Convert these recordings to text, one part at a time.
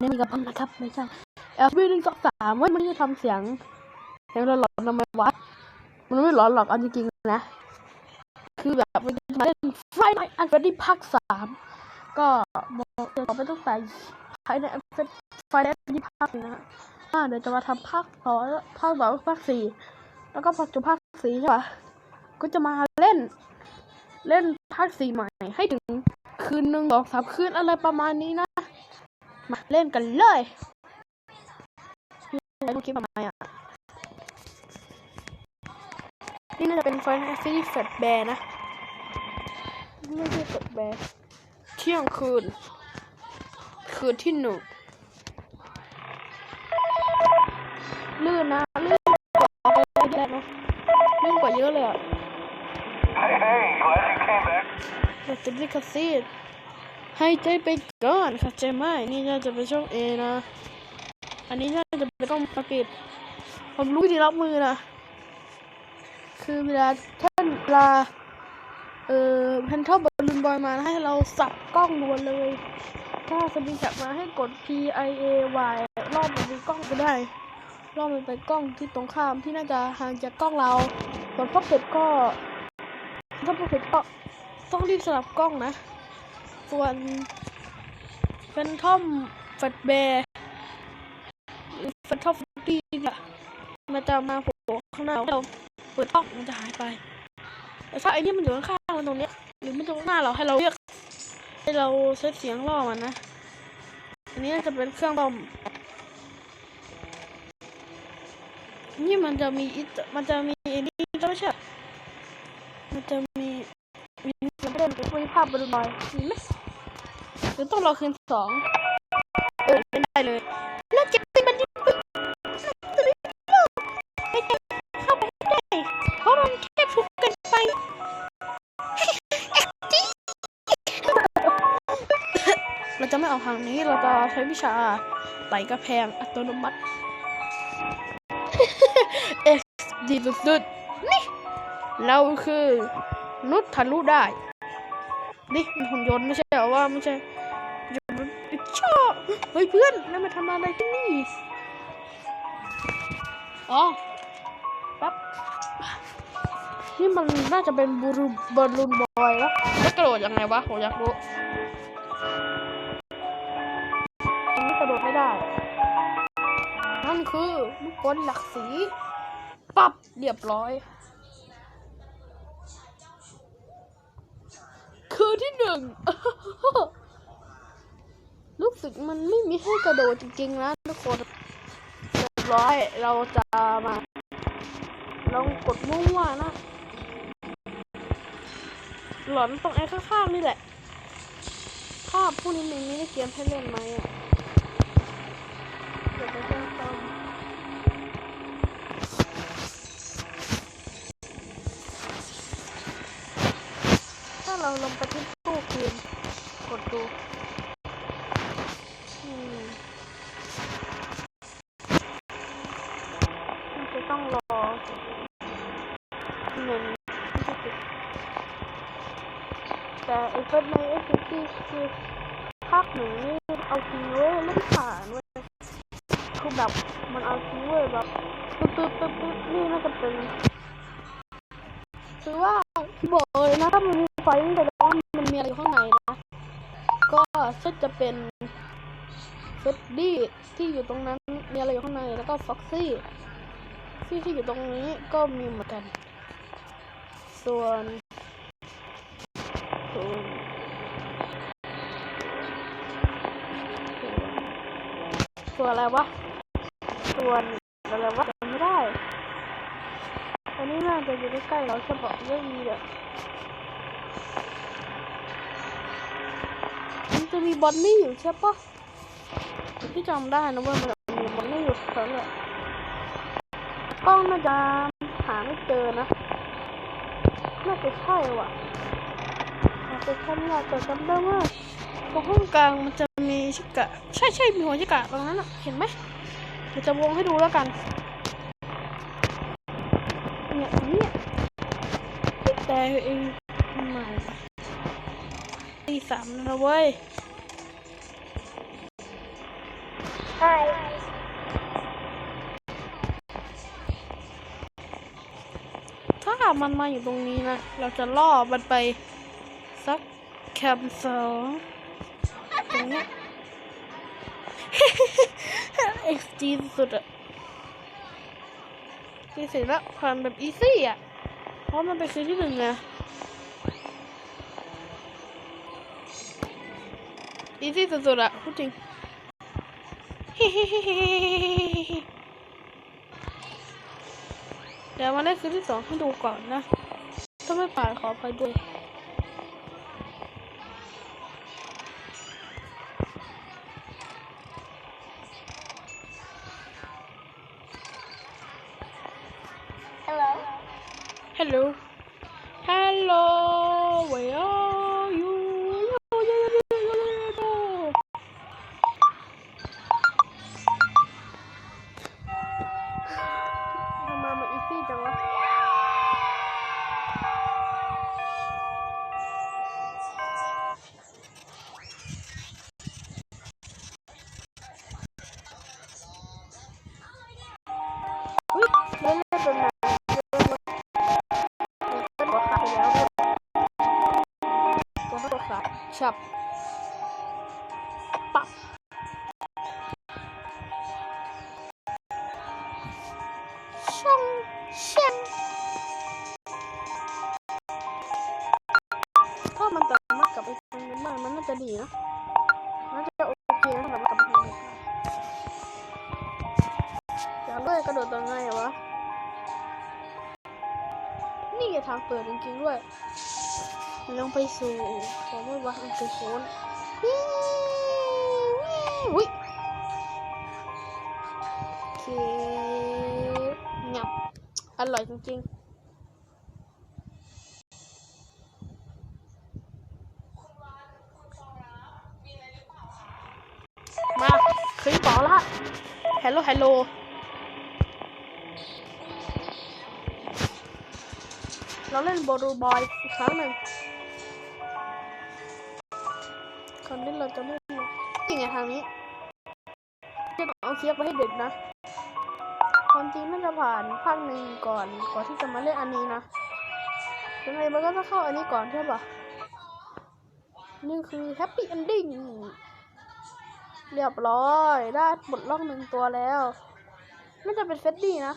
นี่กระปังนะครับไม่ใช่เอลบีหนึ่งสองสามเว้ยมันจะทำเสียงเสียงหลอนๆทำไมวะมันไม่หลอนหรอกเอาจริงๆนะ คือแบบมันจะมาเล่นไฟไนอันเฟรดี้ภาคสามก็บอกจะต่อไปตั้งแต่ภายในไฟไนอันเฟรดี้ภาคนะฮะอ่าเดี๋ยวจะมาทำภาคต่อภาคสองภาคสี่แล้วก็พอจบภาคสี่ใช่ปะก็จะมาเล่น เล่นภาคสี่ใหม่ให้ถึงคืนหนึ่งสองสามคืนอะไรประมาณนี้นะ มาเล่นกันเลยนี่ดูคลิปทำไมอะ นี่น่าจะเป็น Final Fantasy Fat Bear นะ ไม่ใช่ Fat Bear เที่ยงคืน คืนที่หนึ่งลื่นนะ ลื่นกว่าไปเยอะนะลื่นกว่าเยอะเลยอะ Hey, hey, glad you came back. เราจะลิขสิทธิ์ ให้ใจไปก่อนค่ะใจไหมนี่น่าจะเป็นช่องเอนะ อันนี้น่าจะเป็นกล้องประกิดผมรู้วิธีรับมือนะ คือเวลาท่านเวลา เอ่อแพนทอลบอลลูนบอยมาให้เราสับกล้องดวนเลย ถ้าสปริงแท็บมาให้กด P I A Y รอบมันไปกล้องก็ได้ รอบมันไปกล้องที่ตรงข้ามที่น่าจะห่างจากกล้องเราส่วนพ่อเป็ดก็ ถ้าพ่อเป็ดก็ต้องรีบสลับกล้องนะ ส่วนแฟนทอมแฟตแบร์แฟนทอมตีเนี่ยมันจะมาโผล่ข้างหน้าเราเปิดกล้องมันจะหายไปแต่ถ้าไอ้นี่มันอยู่ข้างๆมันตรงเนี้ยหรือมันตรงหน้าเราให้เราเรียกให้เราเซตเสียงล่อมันนะ อันนี้จะเป็นเครื่องดมนี่มันจะมีอิตมันจะมีอันนี้ด้วยใช่อมันจะมีมีเสียงเล่นเป็นภาพบนบอยมีไหม หรือต้องรอคืนสองเออไม่ได้เลยแล้วเจ็บตีมันยิ่งปึ๊กตัวนี้ลูกไม่ได้เข้าไปไม่ได้เพราะมันแคบทุกเกินไปเราจะไม่เอาทางนี้เราจะใช้วิชาไต่กระแพงอัตโนมัติเอ็กดีสุดๆนี่เราคือนุษย์ทะลุได้ นี่มันหุ่นยนต์ไม่ใช่เหรอว่าไม่ใช่ยนต์ ชอบ เฮ้ยเพื่อนนั่นมาทำอะไรที่นี่ อ๋อแป๊บนี่มันน่าจะเป็นบูรูบอลลูนบอยวะแล้วกระโดดยังไงวะผมอยากรู้อันนี้กระโดดไม่ได้ นั่นคือลูกบอลหลักสี ปับเรียบร้อย คือที่หนึ่ง รู้สึกมันไม่มีให้กระโดดจริงๆนะทุกคนเรียบร้อยเราจะมาลองกดมั่วๆนะ หลอนตรงไอ้ข้างๆนี่แหละภาพพวกนี้มันไม่ได้เกมให้เล่นไหมอะ ภาคหนึ่งนี่เอาจริงเว้ยไม่ได้ผ่านเว้ยคือแบบมันเอาจริงเว้ยแบบตึ๊ดตึ๊ดตึ๊ดตึ๊ดนี่น่าจะเป็นคือว่าบอกเลยนะถ้ามันมีไฟแต่ต้นมันมีอะไรข้างในนะ ก็ก็จะเป็นเฟดดี้ที่อยู่ตรงนั้นมีอะไรอยู่ข้างในแล้วก็ฟ็อกซี่ที่ที่อยู่ตรงนี้ก็มีเหมือนกัน ส่วนส่วน ส่วอะไรวะส่วอะไรวะจำไม่ได้อันนี้น่าจะอยู่ใกล้ๆเราจะบอกเรื่องนี้แหละมันจะมีบอนนี่อยู่ใช่ปะที่จำได้นะว่ามันมีบอนนี่อยู่แถวเนี่ยกล้องน่าจะหาไม่เจอนะ น่าจะใช่ว่ะอาจจะใช่ไม่ได้แต่จำได้ว่าตรงห้องกลางมันจะ ชิกะ ใช่ใช่มีหัวชิกะตรงนั้นอะเห็นไหมเดี๋ยวจะวงให้ดูแล้วกัน เนี่ยเนี่ยแต่เองใหม่ตีสามแล้วนะเว้ย Hi. ถ้ามันมาอยู่ตรงนี้นะ เราจะล่อมันไปสักแคมป์สองตรงนี้ เอ็กซ์จีสุดอะที่เสร็จแล้วผ่านแบบอีซี่อะเพราะมันเป็นซีที่หนึ่งไงอีซี่สุดๆอะพูดจริงเดี๋ยวมาเล่นคืนที่สองให้ดูก่อนนะ ถ้าไม่ผ่านขอไปด้วย มันอี เปิดจริงๆด้วย ลงไปสู่ผมไม่ว่ามันคือโคนวิววิโอเคงับ อร่อยจริงๆมาคลิปต่อละฮัลโหลฮัลโหล เราเล่นโบรูบอยอีกครั้งหนึ่งคราวนี้เราจะไม่นี่ไงทางนี้จะต้องเอาเคียบไปให้เด็กนะความจริงน่าจะผ่านภาคหนึ่งก่อนก่อนที่จะมาเล่นอันนี้นะยังไงมันก็ต้องเข้าอันนี้ก่อนใช่ปะนี่คือแฮปปี้เอนดิ้งเรียบร้อยได้บทล่องหนึ่งตัวแล้วน่าจะเป็นเฟดดี้นะ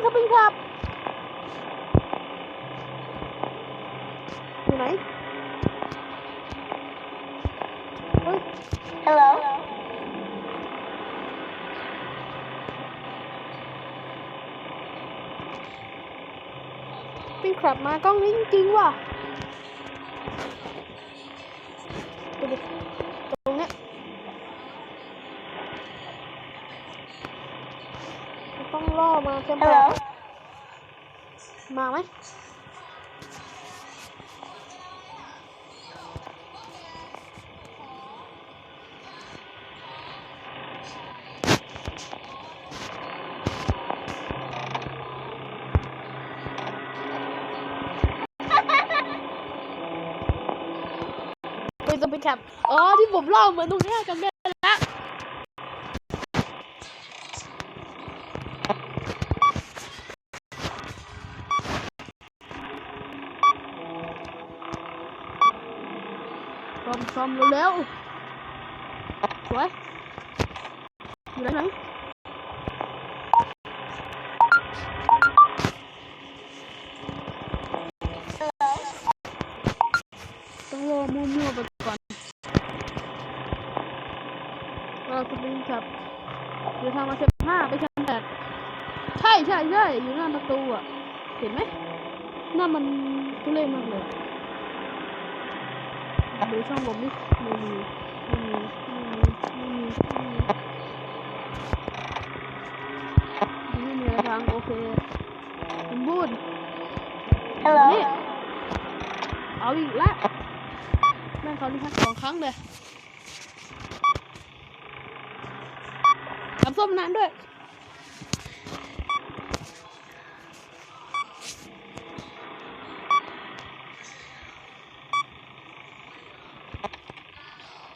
เฮ้ยนี่สปริงทับอยู่ไหนเฮ้ย Hello. สปริงครับมากล้องนี้จริงๆว่ะ ล่อมาใช่ไหม Hello. มาไหมเป็นสปินแคปอ๋อที่ผมเล่าเหมือนตรงเนี้ยกันได้ อมซ่อมเร็วๆสวยอยู่ไหนไหนต้องรอมั่วๆไปก่อนเราจะเป็นครับเดี๋ยวทางมาเช็คห้าไปชั้นแปดใช่ใช่ใช่อยู่หน้าประตูอะ เห็นไหมหน้ามันทุเรศมากเลย ดูช่องผมนี่ไม่มีไม่มีไม่มีไม่มีไม่มีไม่มีอะไรทางโอเคคุณบุญ Hello. นี่เอาอีกแล้วแม่งเขาที่พักสองครั้งเลยทำส้มนานด้วย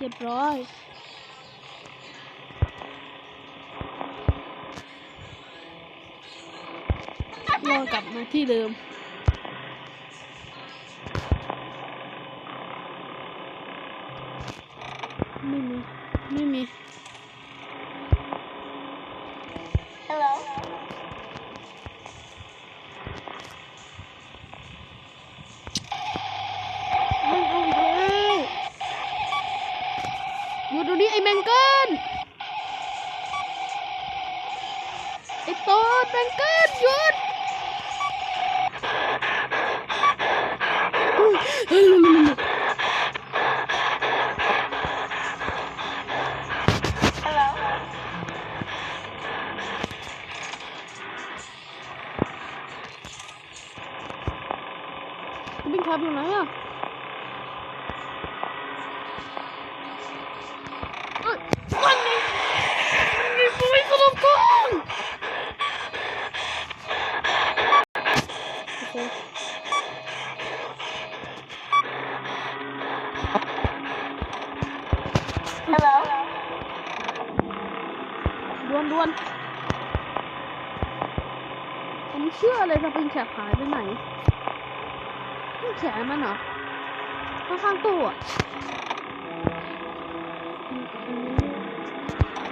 รียบร้อยรอกลับมาที่เดิม โตนแมงเกิลหยุด นี่นเหรอข้างข้างตู้อะ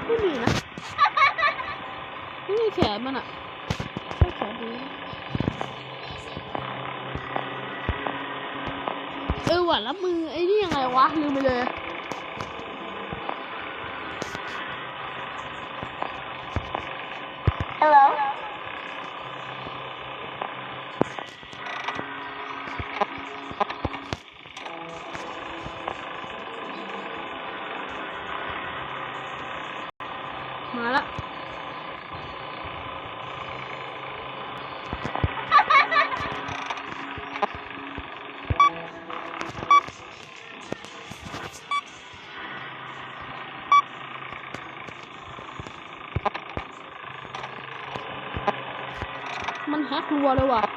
ไม่มีนะไม่มีแขนมันอะใช่แขนดีเออหว่ะแล้วมือไอ้นี่ยังไงวะลืมไปเลย มั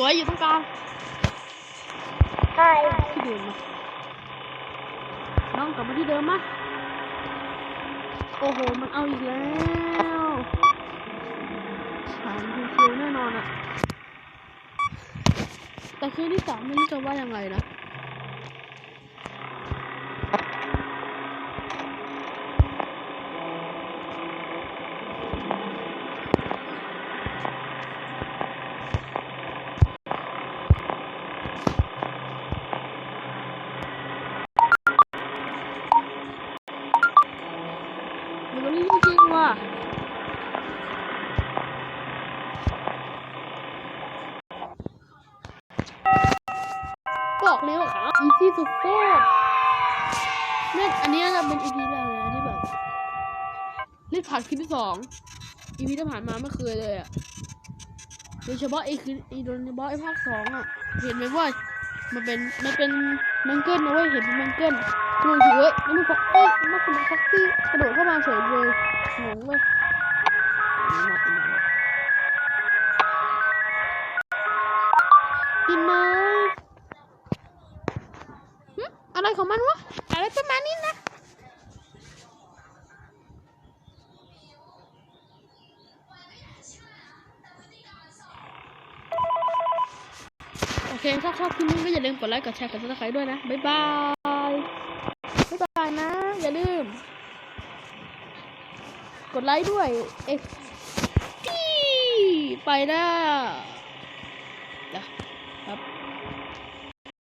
สวยอยู่ตรงกลาง Hi. ที่เดิมมาน้องกลับมาที่เดิมมาโอ้โห มันเอาอีกแล้วผ่านคิวๆแน่นอนอะแต่คืนที่สามไม่รู้จะว่ายังไงนะ สุดโคตรเนี่ยอันนี้จะเป็นอีพีแรกเลยนะที่แบบเล่นผ่านคลิปที่สองอีพีที่ผ่านมาไม่เคยเลยอะโดยเฉพาะไอ้คือไอ้โดนเฉพาะไอ้ภาคสองอะเห็นไหมว่ามันเป็นมันเป็นมังเกิลนะเว้ยเห็นเป็นมังเกิลคือถือเว้ยนี่มันฟ็อกซี่มันเป็นฟ็อกซี่กระโดดเข้ามาเฉยเลยงงเว้ย อะไรของมันวะอะไรประมาณนี้นะโอเคถ้าชอบคลิปนี้ก็อย่าลืมกดไลค์กดแชร์กดซับสไครต์ด้วยนะ บ๊ายบาย บ๊ายบายนะ อย่าลืม กดไลค์ด้วย เอ็กซ์ไปแล้วเดี๋ยว